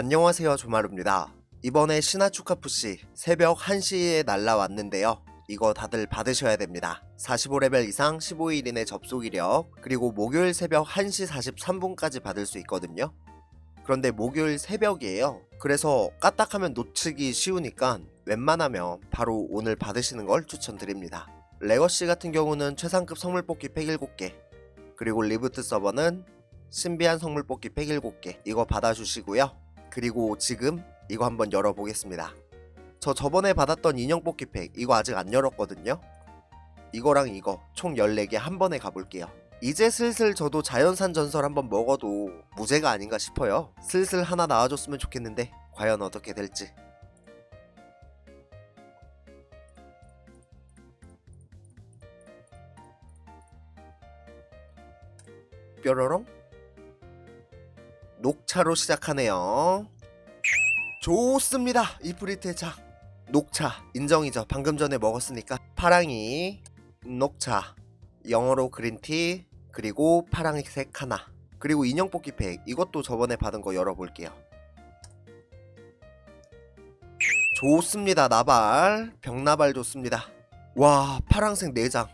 안녕하세요 조마루입니다. 이번에 신화 축하 푸시 새벽 1시에 날라왔는데요. 이거 다들 받으셔야 됩니다. 45레벨 이상 15일 이내 접속 이력 그리고 목요일 새벽 1시 43분까지 받을 수 있거든요. 그런데 목요일 새벽이에요. 그래서 까딱하면 놓치기 쉬우니까 웬만하면 바로 오늘 받으시는 걸 추천드립니다. 레거시 같은 경우는 최상급 선물 뽑기 팩 7개 그리고 리부트 서버는 신비한 선물 뽑기 팩 7개 이거 받아주시고요. 그리고 지금 이거 한번 열어보겠습니다. 저 저번에 받았던 인형 뽑기 팩 이거 아직 안 열었거든요. 이거랑 이거 총 14개 한 번에 가볼게요. 이제 슬슬 저도 자연산 전설 한번 먹어도 무죄가 아닌가 싶어요. 슬슬 하나 나와줬으면 좋겠는데 과연 어떻게 될지. 뾰로롱 녹차로 시작하네요. 좋습니다. 이프리트의 차. 녹차 인정이죠. 방금 전에 먹었으니까 파랑이 녹차 영어로 그린티 그리고 파랑색 하나 그리고 인형 뽑기 팩 이것도 저번에 받은 거 열어볼게요. 좋습니다. 나발 병나발 좋습니다. 와 파랑색 4장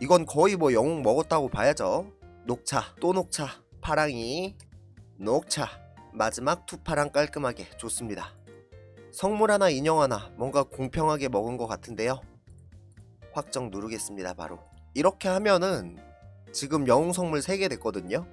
이건 거의 뭐 영웅 먹었다고 봐야죠. 녹차 또 녹차 파랑이 녹차 마지막 투파랑 깔끔하게 좋습니다. 성물 하나 인형 하나 뭔가 공평하게 먹은 것 같은데요. 확정 누르겠습니다 바로. 이렇게 하면은 지금 영웅 성물 3개 됐거든요.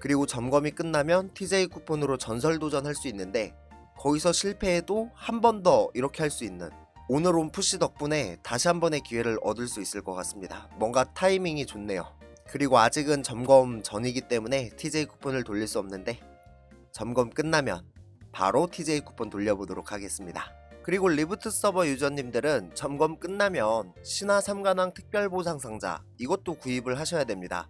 그리고 점검이 끝나면 TJ 쿠폰으로 전설 도전할 수 있는데 거기서 실패해도 한 번 더 이렇게 할 수 있는 오늘 온 푸시 덕분에 다시 한 번의 기회를 얻을 수 있을 것 같습니다. 뭔가 타이밍이 좋네요. 그리고 아직은 점검 전이기 때문에 TJ 쿠폰을 돌릴 수 없는데 점검 끝나면 바로 TJ 쿠폰 돌려보도록 하겠습니다. 그리고 리부트 서버 유저님들은 점검 끝나면 신화 3관왕 특별 보상 상자 이것도 구입을 하셔야 됩니다.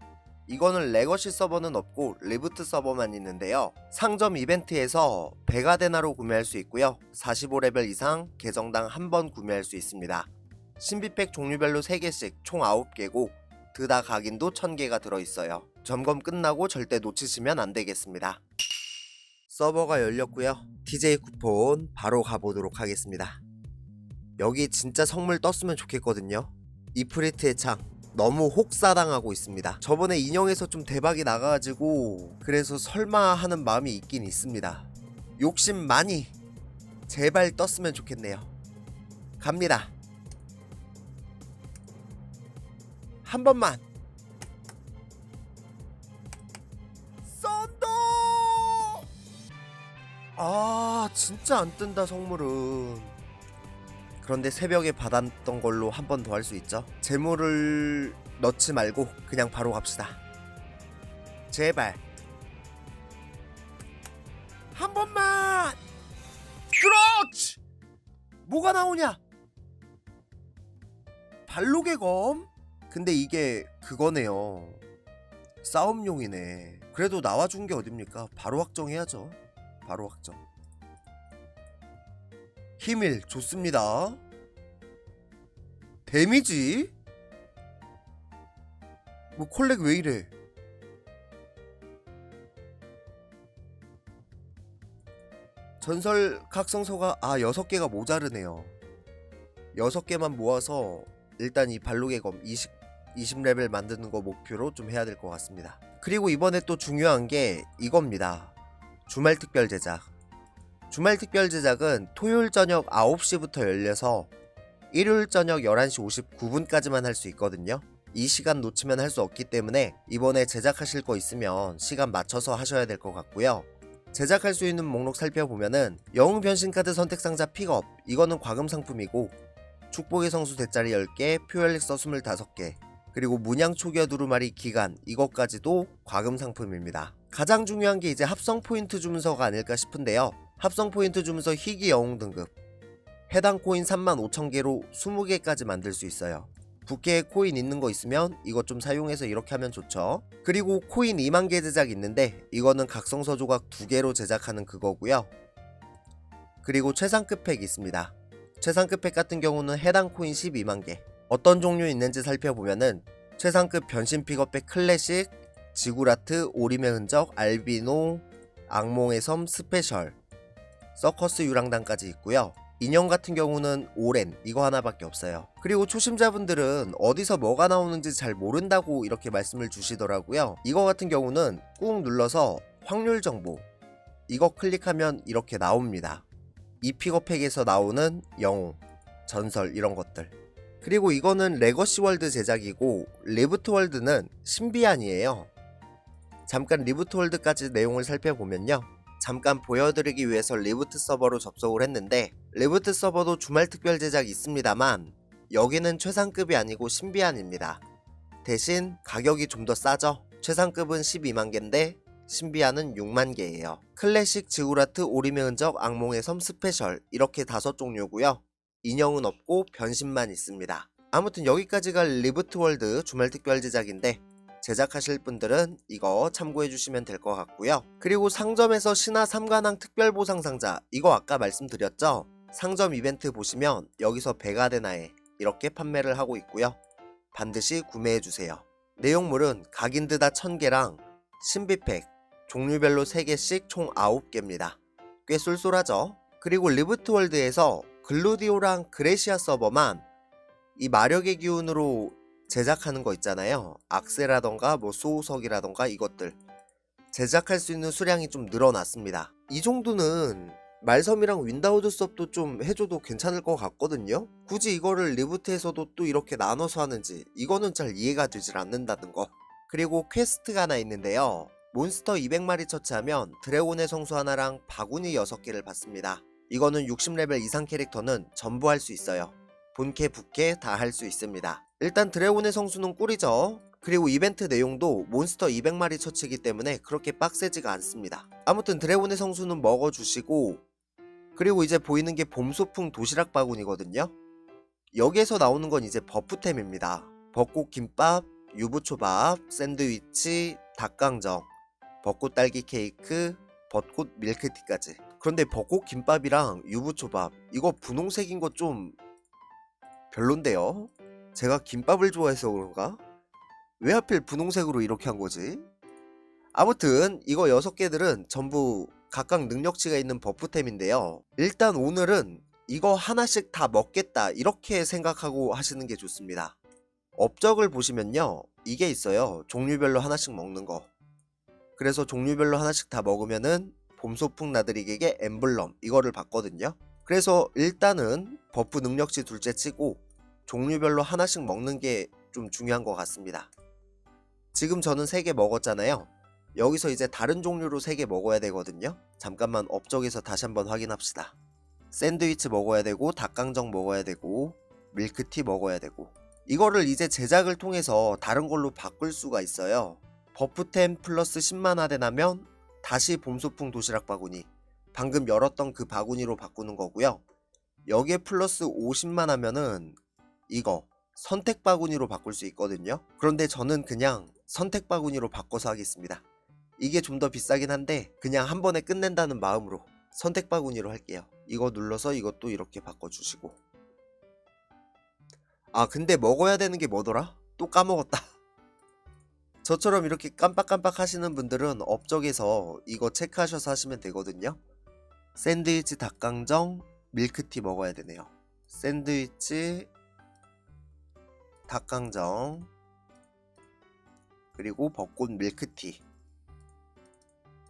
이거는 레거시 서버는 없고 리부트 서버만 있는데요. 상점 이벤트에서 베가데나로 구매할 수 있고요. 45레벨 이상 계정당 한 번 구매할 수 있습니다. 신비팩 종류별로 3개씩 총 9개고 드다 각인도 1000개가 들어있어요. 점검 끝나고 절대 놓치시면 안 되겠습니다. 서버가 열렸고요. TJ 쿠폰 바로 가보도록 하겠습니다. 여기 진짜 선물 떴으면 좋겠거든요. 이프리트의 창 너무 혹사당하고 있습니다. 저번에 인형에서 좀 대박이 나가지고 그래서 설마 하는 마음이 있긴 있습니다. 욕심 많이 제발 떴으면 좋겠네요. 갑니다. 한 번만. 아, 진짜 안 뜬다, 성물은. 그런데 새벽에 받았던 걸로 한 번 더 할 수 있죠. 재물을 넣지 말고 그냥 바로 갑시다. 제발. 한 번만! 그렇지! 뭐가 나오냐? 발록의 검? 근데 이게 그거네요. 싸움용이네. 그래도 나와준 게 어딥니까? 바로 확정해야죠. 바로 확정. 힘일 좋습니다. 데미지? 뭐 콜렉 왜 이래? 전설 각성소가 아 6개가 모자르네요. 6개만 모아서 일단 이 발록의 검 20, 20레벨 만드는 거 목표로 좀 해야 될 것 같습니다. 그리고 이번에 또 중요한 게 이겁니다. 주말 특별 제작. 주말 특별 제작은 토요일 저녁 9시부터 열려서 일요일 저녁 11시 59분까지만 할 수 있거든요. 이 시간 놓치면 할 수 없기 때문에 이번에 제작하실 거 있으면 시간 맞춰서 하셔야 될 것 같고요. 제작할 수 있는 목록 살펴보면은 영웅 변신 카드 선택 상자 픽업 이거는 과금 상품이고 축복의 성수 대짜리 10개, 표열릭서 25개, 그리고 문양 초기화 두루마리 기간 이것까지도 과금 상품입니다. 가장 중요한 게 이제 합성 포인트 주문서가 아닐까 싶은데요. 합성 포인트 주문서 희귀 영웅 등급. 해당 코인 35,000개로 20개까지 만들 수 있어요. 부캐에 코인 있는 거 있으면 이것 좀 사용해서 이렇게 하면 좋죠. 그리고 코인 2만 개 제작 있는데 이거는 각성서 조각 2개로 제작하는 그거고요. 그리고 최상급 팩 있습니다. 최상급 팩 같은 경우는 해당 코인 12만 개. 어떤 종류 있는지 살펴보면은 최상급 변신 픽업백 클래식, 지구라트, 오림의 흔적, 알비노, 악몽의 섬 스페셜 서커스 유랑단까지 있고요. 인형 같은 경우는 오렌 이거 하나밖에 없어요. 그리고 초심자분들은 어디서 뭐가 나오는지 잘 모른다고 이렇게 말씀을 주시더라고요. 이거 같은 경우는 꾹 눌러서 확률 정보 이거 클릭하면 이렇게 나옵니다. 이 픽업팩에서 나오는 영웅, 전설 이런 것들. 그리고 이거는 레거시 월드 제작이고 리부트 월드는 신비안이에요. 잠깐 리부트 월드까지 내용을 살펴보면요. 잠깐 보여드리기 위해서 리부트 서버로 접속을 했는데 리부트 서버도 주말 특별 제작이 있습니다만 여기는 최상급이 아니고 신비안입니다. 대신 가격이 좀 더 싸죠. 최상급은 12만 개인데 신비안은 6만 개예요. 클래식 지구라트 오림의 흔적 악몽의 섬 스페셜 이렇게 다섯 종류고요. 인형은 없고 변신만 있습니다. 아무튼 여기까지가 리부트 월드 주말 특별 제작인데 제작하실 분들은 이거 참고해 주시면 될 것 같고요. 그리고 상점에서 신화 3관왕 특별 보상 상자 이거 아까 말씀드렸죠? 상점 이벤트 보시면 여기서 베가데나에 이렇게 판매를 하고 있고요. 반드시 구매해 주세요. 내용물은 각인드다 1000개랑 신비팩 종류별로 3개씩 총 9개입니다. 꽤 쏠쏠하죠? 그리고 리부트 월드에서 글루디오랑 그레시아 서버만 이 마력의 기운으로 제작하는 거 있잖아요. 악세라던가 뭐 소우석이라던가 이것들 제작할 수 있는 수량이 좀 늘어났습니다. 이 정도는 말섬이랑 윈다우드 섭도 좀 해줘도 괜찮을 것 같거든요. 굳이 이거를 리부트에서도 또 이렇게 나눠서 하는지 이거는 잘 이해가 되질 않는다는 거. 그리고 퀘스트가 하나 있는데요. 몬스터 200마리 처치하면 드래곤의 성수 하나랑 바구니 6개를 받습니다. 이거는 60레벨 이상 캐릭터는 전부 할 수 있어요. 본캐, 부캐 다 할 수 있습니다. 일단 드래곤의 성수는 꿀이죠. 그리고 이벤트 내용도 몬스터 200마리 처치이기 때문에 그렇게 빡세지가 않습니다. 아무튼 드래곤의 성수는 먹어주시고 그리고 이제 보이는 게 봄소풍 도시락 바구니거든요. 여기에서 나오는 건 이제 버프템입니다. 벚꽃 김밥, 유부초밥, 샌드위치, 닭강정, 벚꽃 딸기 케이크, 벚꽃 밀크티까지. 그런데 벚꽃 김밥이랑 유부초밥 이거 분홍색인 거 좀 별론데요? 제가 김밥을 좋아해서 그런가? 왜 하필 분홍색으로 이렇게 한 거지? 아무튼 이거 6개들은 전부 각각 능력치가 있는 버프템인데요. 일단 오늘은 이거 하나씩 다 먹겠다 이렇게 생각하고 하시는 게 좋습니다. 업적을 보시면요. 이게 있어요. 종류별로 하나씩 먹는 거. 그래서 종류별로 하나씩 다 먹으면은 봄소풍 나들이에게 엠블럼 이거를 받거든요. 그래서 일단은 버프 능력치 둘째 치고 종류별로 하나씩 먹는 게 좀 중요한 것 같습니다. 지금 저는 3개 먹었잖아요. 여기서 이제 다른 종류로 3개 먹어야 되거든요. 잠깐만 업적에서 다시 한번 확인합시다. 샌드위치 먹어야 되고 닭강정 먹어야 되고 밀크티 먹어야 되고 이거를 이제 제작을 통해서 다른 걸로 바꿀 수가 있어요. 버프템 플러스 10만 하대 나면 다시 봄소풍 도시락 바구니 방금 열었던 그 바구니로 바꾸는 거고요. 여기에 플러스 50만 하면은 이거 선택 바구니로 바꿀 수 있거든요. 그런데 저는 그냥 선택 바구니로 바꿔서 하겠습니다. 이게 좀 더 비싸긴 한데 그냥 한 번에 끝낸다는 마음으로 선택 바구니로 할게요. 이거 눌러서 이것도 이렇게 바꿔주시고 아 근데 먹어야 되는 게 뭐더라? 또 까먹었다. 저처럼 이렇게 깜빡깜빡 하시는 분들은 업적에서 이거 체크하셔서 하시면 되거든요. 샌드위치 닭강정 밀크티 먹어야 되네요. 샌드위치 닭강정 그리고 벚꽃 밀크티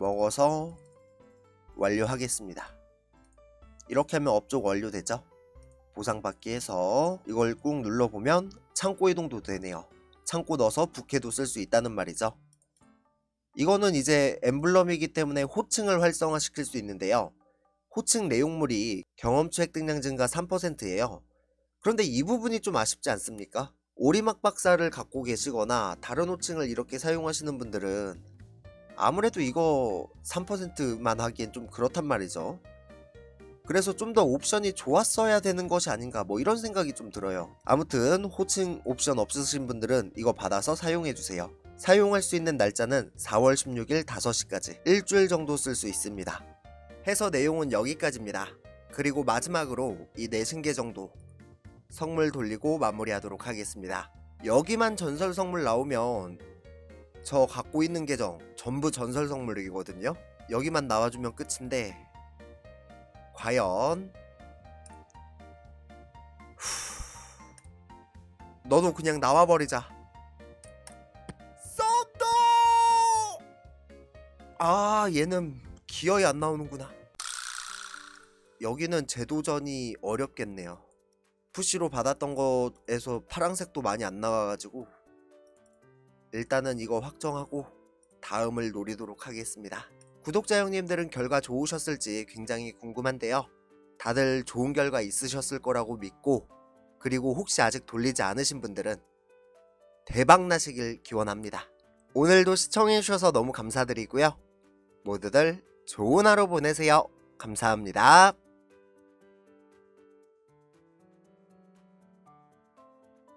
먹어서 완료하겠습니다. 이렇게 하면 업적 완료되죠? 보상받기 해서 이걸 꾹 눌러보면 창고 이동도 되네요. 창고 넣어서 부캐도 쓸 수 있다는 말이죠. 이거는 이제 엠블럼이기 때문에 호칭을 활성화시킬 수 있는데요. 호칭 내용물이 경험치 획득량 증가 3%예요. 그런데 이 부분이 좀 아쉽지 않습니까? 오리막 박사를 갖고 계시거나 다른 호칭을 이렇게 사용하시는 분들은 아무래도 이거 3%만 하기엔 좀 그렇단 말이죠. 그래서 좀 더 옵션이 좋았어야 되는 것이 아닌가 뭐 이런 생각이 좀 들어요. 아무튼 호칭 옵션 없으신 분들은 이거 받아서 사용해 주세요. 사용할 수 있는 날짜는 4월 16일 5시까지 일주일 정도 쓸 수 있습니다. 해서 내용은 여기까지입니다. 그리고 마지막으로 이 내신계 정도 성물 돌리고 마무리하도록 하겠습니다. 여기만 전설 성물 나오면 저 갖고 있는 계정 전부 전설 성물이거든요. 여기만 나와주면 끝인데 과연 후. 너도 그냥 나와버리자 썸도 아 얘는 기어이 안 나오는구나 여기는 재도전이 어렵겠네요 푸시로 받았던 것에서 파랑색도 많이 안 나와가지고 일단은 이거 확정하고 다음을 노리도록 하겠습니다. 구독자 형님들은 결과 좋으셨을지 굉장히 궁금한데요. 다들 좋은 결과 있으셨을 거라고 믿고 그리고 혹시 아직 돌리지 않으신 분들은 대박 나시길 기원합니다. 오늘도 시청해주셔서 너무 감사드리고요. 모두들 좋은 하루 보내세요. 감사합니다.